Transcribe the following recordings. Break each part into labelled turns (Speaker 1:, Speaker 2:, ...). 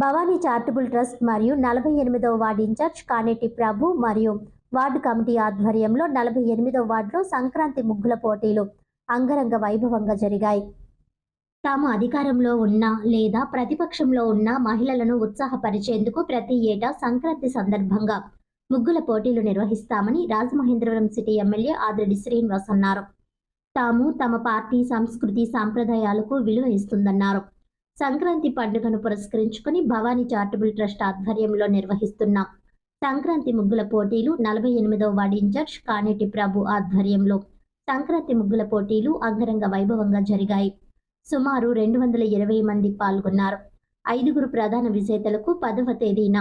Speaker 1: Bhavani charitable trust మరియు నలభై ఎనిమిదవ వార్డు ఇన్ఛార్జ్ కానేటి ప్రభు మరియు వార్డు కమిటీ ఆధ్వర్యంలో నలభై ఎనిమిదవ వార్డులో సంక్రాంతి ముగ్గుల పోటీలు అంగరంగ వైభవంగా జరిగాయి. తాము అధికారంలో ఉన్న లేదా ప్రతిపక్షంలో ఉన్న మహిళలను ఉత్సాహపరిచేందుకు ప్రతి ఏటా సంక్రాంతి సందర్భంగా ముగ్గుల పోటీలు నిర్వహిస్తామని రాజమహేంద్రవరం సిటీ ఎమ్మెల్యే ఆదిరెడ్డి శ్రీనివాస్ అన్నారు. తాము తమ పార్టీ సంస్కృతి సాంప్రదాయాలకు విలువ ఇస్తుందన్నారు. సంక్రాంతి పండుగను పురస్కరించుకుని భవానీ చారిటబుల్ ట్రస్ట్ ఆధ్వర్యంలో నిర్వహిస్తున్న సంక్రాంతి ముగ్గుల పోటీలు నలభై ఎనిమిదవ వార్డు ఇన్ఛార్జ్ కానేటి ప్రభు ఆధ్వర్యంలో సంక్రాంతి ముగ్గుల పోటీలు అంగరంగ వైభవంగా జరిగాయి. సుమారు రెండు వందల ఇరవై మంది పాల్గొన్నారు. ఐదుగురు ప్రధాన విజేతలకు పదవ తేదీన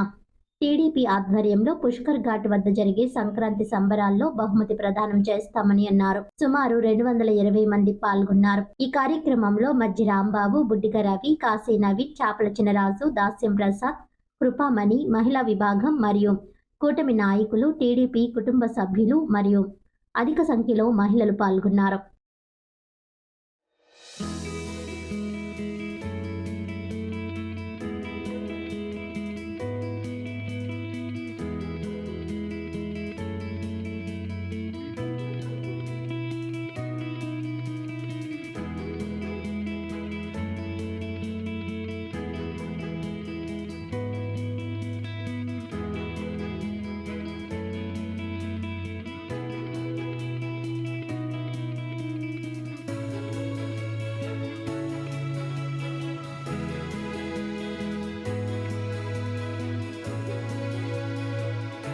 Speaker 1: టీడీపీ ఆధ్వర్యంలో పుష్కర్ ఘాట్ వద్ద జరిగే సంక్రాంతి సంబరాల్లో బహుమతి ప్రదానం చేస్తామని అన్నారు. సుమారు రెండు వందల ఇరవై మంది పాల్గొన్నారు. ఈ కార్యక్రమంలో మధ్య రాంబాబు బుడ్డిగ రవి కాశీ నవీన్ చాపల చినరాజు దాస్యం ప్రసాద్ కృపామణి మహిళా విభాగం మరియు కూటమి నాయకులు టీడీపీ కుటుంబ సభ్యులు మరియు అధిక సంఖ్యలో మహిళలు పాల్గొన్నారు.